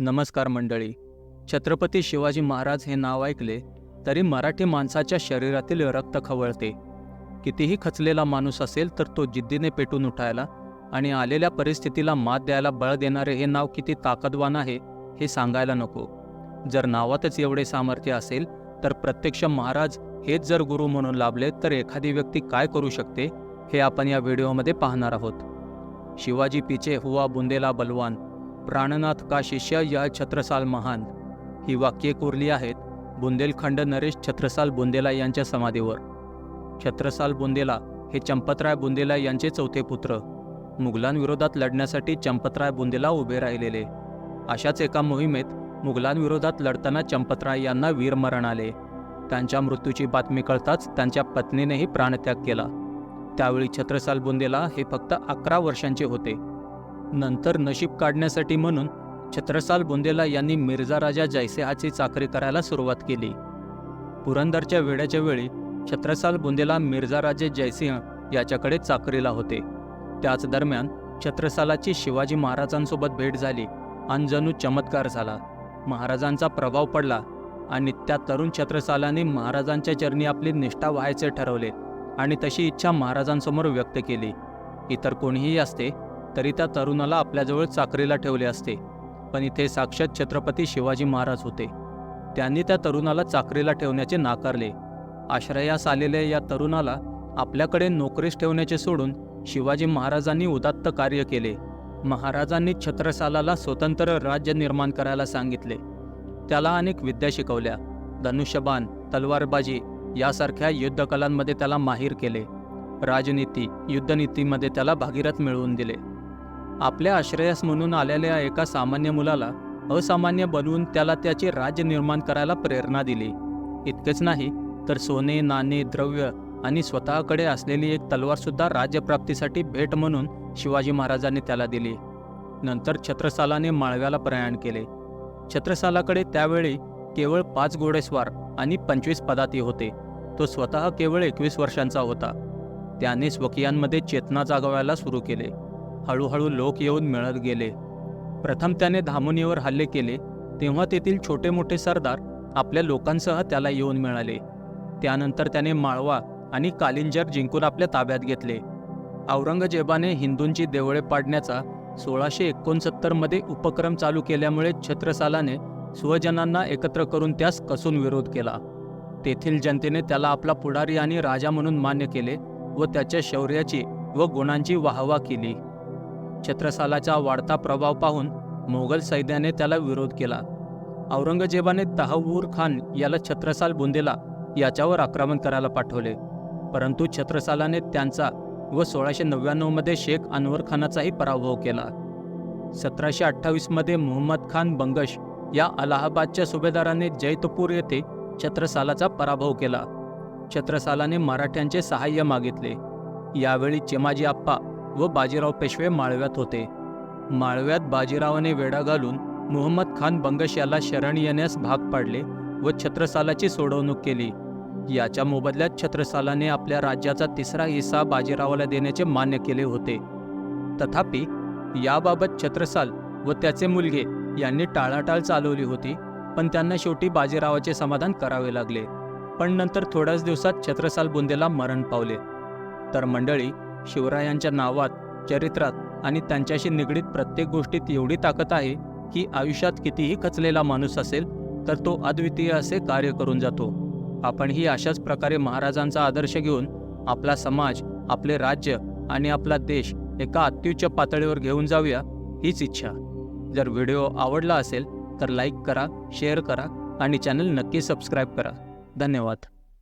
नमस्कार मंडळी. छत्रपती शिवाजी महाराज हे नाव ऐकले तरी मराठी माणसाच्या शरीरातील रक्त खवळते. कितीही खचलेला माणूस असेल तर तो जिद्दीने पेटून उठायला आणि आलेल्या परिस्थितीला मात द्यायला बळ देणारे हे नाव किती ताकदवान आहे हे सांगायला नको. जर नावातच एवढे सामर्थ्य असेल तर प्रत्यक्ष महाराज हेच जर गुरु म्हणून लाभले तर एखादी व्यक्ती काय करू शकते हे आपण या व्हिडिओमध्ये पाहणार आहोत. शिवाजी पिचे हुआ बुंदेला बलवान प्राणनाथ का शिष्य या छत्रसाल महान? ही वाक्ये कोरली आहेत बुंदेलखंड नरेश छत्रसाल बुंदेला यांच्या समाधीवर. छत्रसाल बुंदेला हे चंपतराय बुंदेला यांचे चौथे पुत्र. मुघलांविरोधात लढण्यासाठी चंपतराय बुंदेला उभे राहिलेले. अशाच एका मोहिमेत मुघलांविरोधात लढताना चंपतराय यांना वीरमरण आले. त्यांच्या मृत्यूची बातमी कळताच त्यांच्या पत्नीनेही प्राणत्याग केला. त्यावेळी छत्रसाल बुंदेला हे फक्त अकरा वर्षांचे होते. नंतर नशीब काढण्यासाठी म्हणून छत्रसाल बुंदेला यांनी मिर्झा राजा जयसिंहाची चाकरी करायला सुरुवात केली. पुरंदरच्या वेड्याच्या वेळी छत्रसाल बुंदेला मिर्झा राजे जयसिंह याच्याकडे चाकरीला होते. त्याच दरम्यान छत्रसालाची शिवाजी महाराजांसोबत भेट झाली आणि जणू चमत्कार झाला. महाराजांचा प्रभाव पडला आणि त्या तरुण छत्रसालाने महाराजांच्या चरणी आपली निष्ठा व्हायचे ठरवले आणि तशी इच्छा महाराजांसमोर व्यक्त केली. इतर कोणीही असते तरी त्या तरुणाला आपल्याजवळ चाकरीला ठेवले असते. पण इथे साक्षात छत्रपती शिवाजी महाराज होते. त्यांनी त्या तरुणाला चाकरीला ठेवण्याचे नाकारले. आश्रयास आलेल्या या तरुणाला आपल्याकडे नोकरीस ठेवण्याचे सोडून शिवाजी महाराजांनी उदात्त कार्य केले. महाराजांनी छत्रसालाला स्वतंत्र राज्य निर्माण करायला सांगितले. त्याला अनेक विद्या शिकवल्या. धनुष्यबाण तलवारबाजी यासारख्या युद्धकलांमध्ये त्याला माहीर केले. राजनीती युद्धनीतीमध्ये त्याला भागीरथ मिळवून दिले. आपल्या आश्रयास म्हणून आलेल्या एका सामान्य मुलाला असामान्य बनवून त्याला त्याचे राज्य निर्माण करायला प्रेरणा दिली. इतकेच नाही तर सोने नाणे द्रव्य आणि स्वतःकडे असलेली एक तलवारसुद्धा राज्यप्राप्तीसाठी भेट म्हणून शिवाजी महाराजांनी त्याला दिली. नंतर छत्रसालाने माळव्याला प्रयाण केले. छत्रसालाकडे त्यावेळी केवळ पाच घोडेस्वार आणि पंचवीस पदाती होते. तो स्वतः केवळ एकवीस वर्षांचा होता. त्याने स्वकीयांमध्ये चेतना जागवायला सुरू केले. हळूहळू लोक येऊन मिळत गेले. प्रथम त्याने धामुनीवर हल्ले केले तेव्हा तेथील छोटे मोठे सरदार आपल्या लोकांसह त्याला येऊन मिळाले. त्यानंतर त्याने माळवा आणि कालिंजर जिंकून आपल्या ताब्यात घेतले. औरंगजेबाने हिंदूंची देवळे पाडण्याचा सोळाशे एकोणसत्तरमध्ये उपक्रम चालू केल्यामुळे छत्रसालाने स्वजनांना एकत्र करून त्यास कसून विरोध केला. तेथील जनतेने त्याला आपला पुढारी आणि राजा म्हणून मान्य केले व त्याच्या शौर्याची व गुणांची वाहवा केली. छत्रसालाचा वाढता प्रभाव पाहून मोगल सैन्याने त्याला विरोध केला. औरंगजेबाने तहवूर खान याला छत्रसाल बुंदेला याच्यावर आक्रमण करायला पाठवले. परंतु छत्रसालाने त्यांचा व सोळाशे नव्याण्णवमध्ये शेख अनवर खानाचाही पराभव केला. सतराशे अठ्ठावीसमध्ये मुहम्मद खान बंगश या अलाहाबादच्या सुभेदाराने जैतपूर येथे छत्रसालाचा पराभव केला. छत्रसालाने मराठ्यांचे सहाय्य मागितले. यावेळी चिमाजी आप्पा व बाजीराव पेशवे माळव्यात होते. माळव्यात बाजीरावाने वेढा घालून मुहम्मद खान बंगश याला शरण येण्यास भाग पाडले व छत्रसालाची सोडवणूक केली. याच्या मोबदल्यात छत्रसालाने आपल्या राज्याचा तिसरा हिस्सा बाजीरावाला देण्याचे मान्य केले होते. तथापि याबाबत छत्रसाल व त्याचे मुलगे यांनी टाळाटाळ चालवली होती पण त्यांना शेवटी बाजीरावाचे समाधान करावे लागले. पण नंतर थोड्याच दिवसात छत्रसाल बुंदेला मरण पावले. तर मंडळी शिवरायांच्या नावात चरित्रात आणि त्यांच्याशी निगडीत प्रत्येक गोष्टीत एवढी ताकद आहे की आयुष्यात कितीही खचलेला माणूस असेल तर तो अद्वितीय असे कार्य करून जातो. आपणही अशाच प्रकारे महाराजांचा आदर्श घेऊन आपला समाज आपले राज्य आणि आपला देश एका अत्युच्च पातळीवर घेऊन जाऊया हीच इच्छा. जर व्हिडिओ आवडला असेल तर लाईक करा शेअर करा आणि चॅनल नक्की सबस्क्राईब करा. धन्यवाद.